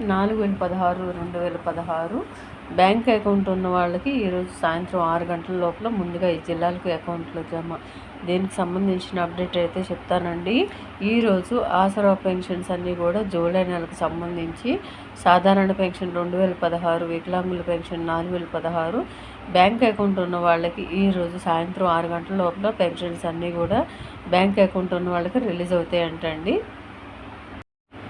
నాలుగు వేల పదహారు రెండు వేల పదహారు. బ్యాంక్ అకౌంట్ ఉన్న వాళ్ళకి ఈరోజు సాయంత్రం ఆరు గంటల లోపల ముందుగా ఈ జిల్లాలకు అకౌంట్లో జమ. దీనికి సంబంధించిన అప్డేట్ అయితే చెప్తానండి. ఈరోజు ఆసరా పెన్షన్స్ అన్నీ కూడా జూలై నెలకు సంబంధించి సాధారణ పెన్షన్ రెండు వేల పదహారు వికలాంగుల పెన్షన్ నాలుగు వేల పదహారు. బ్యాంక్ అకౌంట్ ఉన్న వాళ్ళకి ఈరోజు సాయంత్రం ఆరు గంటల లోపల పెన్షన్స్ అన్నీ కూడా బ్యాంక్ అకౌంట్ ఉన్న వాళ్ళకి రిలీజ్ అవుతాయంటండి.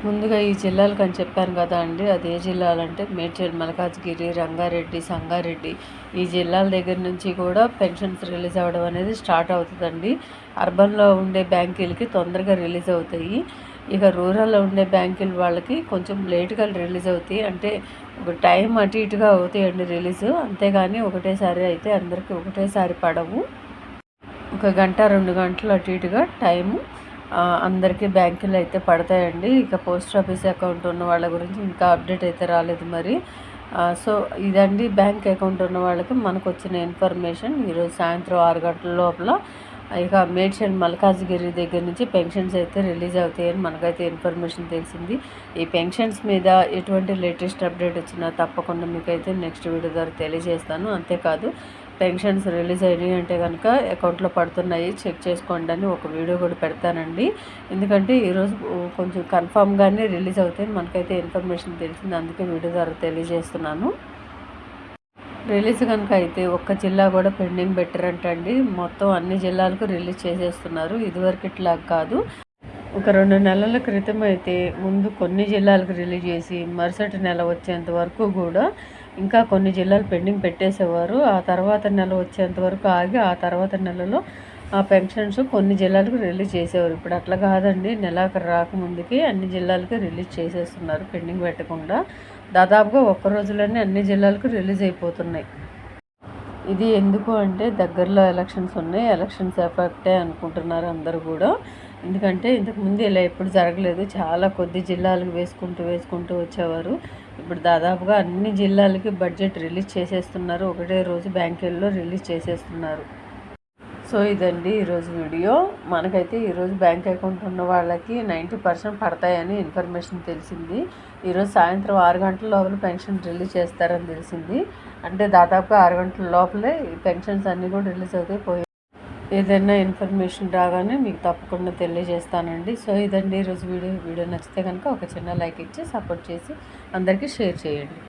ముందుగా ఈ జిల్లాలకు అని చెప్పాను కదా అండి అది ఏ జిల్లాలంటే మేడ్చల్ మలకాజ్గిరి రంగారెడ్డి సంగారెడ్డి. ఈ జిల్లాల దగ్గర నుంచి కూడా పెన్షన్స్ రిలీజ్ అవ్వడం అనేది స్టార్ట్ అవుతుందండి. అర్బన్లో ఉండే బ్యాంకీలకి తొందరగా రిలీజ్ అవుతాయి. ఇక రూరల్లో ఉండే బ్యాంకుల వాళ్ళకి కొంచెం లేట్గా రిలీజ్ అవుతాయి. అంటే ఒక టైం అటు ఇటుగా అవుతాయండి రిలీజ్. అంతేగాని ఒకటేసారి అయితే అందరికీ ఒకటేసారి పడవు. ఒక గంట రెండు గంటలు అటు ఇటుగా టైము. అందరికీ బ్యాంకులు అయితే పడతాయండి. ఇక పోస్ట్ ఆఫీస్ అకౌంట్ ఉన్న వాళ్ళ గురించి ఇంకా అప్డేట్ అయితే రాలేదు మరి. సో ఇదండి బ్యాంక్ అకౌంట్ ఉన్న వాళ్ళకి మనకు వచ్చిన ఇన్ఫర్మేషన్. ఈరోజు సాయంత్రం ఆరు గంటల లోపల ఇక మేడ్చల్ మల్కాజ్గిరి దగ్గర నుంచి పెన్షన్స్ అయితే రిలీజ్ అవుతాయని మనకైతే ఇన్ఫర్మేషన్ తెలిసింది. ఈ పెన్షన్స్ మీద ఎటువంటి లేటెస్ట్ అప్డేట్ వచ్చినా తప్పకుండా మీకైతే నెక్స్ట్ వీడియో ద్వారా తెలియజేస్తాను. అంతేకాదు పెన్షన్స్ రిలీజ్ అయినాయి అంటే కనుక అకౌంట్లో పడుతున్నాయి చెక్ చేసుకోండి అని ఒక వీడియో కూడా పెడతానండి. ఎందుకంటే ఈరోజు కొంచెం కన్ఫామ్గానే రిలీజ్ అవుతాయి మనకైతే ఇన్ఫర్మేషన్ తెలిసింది. అందుకే వీడియో ద్వారా తెలియజేస్తున్నాను. రిలీజ్ కనుక అయితే ఒక్క జిల్లా కూడా పెండింగ్ పెట్టారంటండి. మొత్తం అన్ని జిల్లాలకు రిలీజ్ చేసేస్తున్నారు. ఇదివరకు ఇట్లా కాదు. ఒక రెండు నెలల క్రితం అయితే ముందు కొన్ని జిల్లాలకు రిలీజ్ చేసి మరుసటి నెల వచ్చేంత వరకు కూడా ఇంకా కొన్ని జిల్లాలు పెండింగ్ పెట్టేసేవారు. ఆ తర్వాత నెల వచ్చేంత వరకు ఆగి ఆ తర్వాత నెలలో ఆ పెన్షన్స్ కొన్ని జిల్లాలకు రిలీజ్ చేసేవారు. ఇప్పుడు అట్లా కాదండి. నెలాఖరు రాకముందుకి అన్ని జిల్లాలకు రిలీజ్ చేసేస్తున్నారు పెండింగ్ పెట్టకుండా. దాదాపుగా ఒక్క రోజులోనే అన్ని జిల్లాలకు రిలీజ్ అయిపోతున్నాయి. ఇది ఎందుకు అంటే దగ్గరలో ఎలక్షన్స్ ఉన్నాయి. ఎలక్షన్స్ ఎఫెక్టే అనుకుంటున్నారు అందరూ కూడా. ఎందుకంటే ఇంతకుముందు ఇలా ఎప్పుడు జరగలేదు. చాలా కొద్ది జిల్లాలకు వేసుకుంటూ వేసుకుంటూ వచ్చేవారు. ఇప్పుడు దాదాపుగా అన్ని జిల్లాలకి బడ్జెట్ రిలీజ్ చేసేస్తున్నారు. ఒకటే రోజు బ్యాంకుల్లో రిలీజ్ చేసేస్తున్నారు. సో ఇదండి ఈరోజు వీడియో. మనకైతే ఈరోజు బ్యాంక్ అకౌంట్ ఉన్న వాళ్ళకి నైంటీ పర్సెంట్ పడతాయని ఇన్ఫర్మేషన్ తెలిసింది. ఈరోజు సాయంత్రం ఆరు గంటల లోపల పెన్షన్ రిలీజ్ చేస్తారని తెలిసింది. అంటే దాదాపుగా ఆరు గంటల లోపలే ఈ పెన్షన్స్ అన్నీ కూడా రిలీజ్ అవుతాయి పోయి ఏదైనా ఇన్ఫర్మేషన్ రాగానే మీకు తప్పకుండా తెలియజేస్తానండి. సో ఇదండి ఈరోజు వీడియో. వీడియో నచ్చితే కనుక ఒక చిన్న లైక్ ఇచ్చి సపోర్ట్ చేసి అందరికీ షేర్ చేయండి.